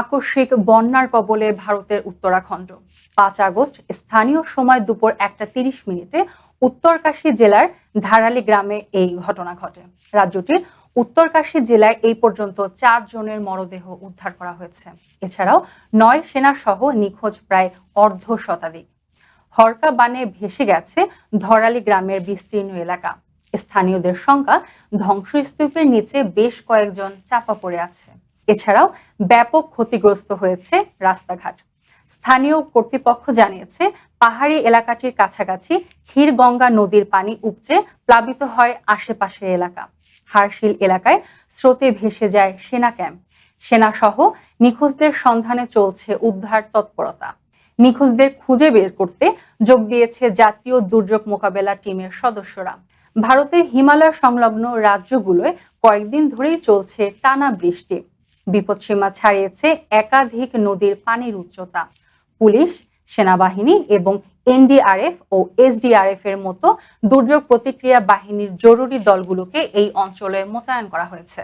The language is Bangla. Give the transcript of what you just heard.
আকস্মিক বন্যার কবলে ভারতের উত্তরাখণ্ড। পাঁচ আগস্ট, স্থানীয় সময় দুপুর একটা তিরিশ মিনিটে উত্তরকাশী জেলার ধারালি গ্রামে এই ঘটনা ঘটে। রাজ্যটির উত্তরকাশী জেলায় এই পর্যন্ত চার জনের মরদেহ উদ্ধার করা হয়েছে। এছাড়াও নয় সেনা সহ নিখোঁজ প্রায় অর্ধ শতাধিক। হরকা বানে ভেসে গেছে ধরালি গ্রামের বিস্তীর্ণ এলাকা। স্থানীয়দের সংখ্যা ধ্বংসস্তূপের নিচে বেশ কয়েকজন চাপা পড়ে আছে। এছাড়াও ব্যাপক ক্ষতিগ্রস্ত হয়েছে রাস্তাঘাট। স্থানীয় কর্তৃপক্ষ জানিয়েছে, পাহাড়ি এলাকাটির কাছাকাছি ক্ষীরগঙ্গা নদীর পানি উপচে প্লাবিত হয় আশেপাশের এলাকা। হারশিল এলাকায় স্রোতে ভেসে যায় সেনা ক্যাম্প। সেনা সহ নিখোঁজদের সন্ধানে চলছে উদ্ধার তৎপরতা। নিখোঁজদের খুঁজে বের করতে যোগ দিয়েছে জাতীয় দুর্যোগ মোকাবেলা টিমের সদস্যরা। ভারতের হিমালয় সংলগ্ন রাজ্যগুলোয় কয়েকদিন ধরেই চলছে টানা বৃষ্টি। বিপদসীমা ছাড়িয়েছে একাধিক নদীর পানির উচ্চতা। পুলিশ, সেনাবাহিনী এবং এনডিআরএফ ও এসডিআরএফ এর মতো দুর্যোগ প্রতিক্রিয়া বাহিনীর জরুরি দলগুলোকে এই অঞ্চলে মোতায়েন করা হয়েছে।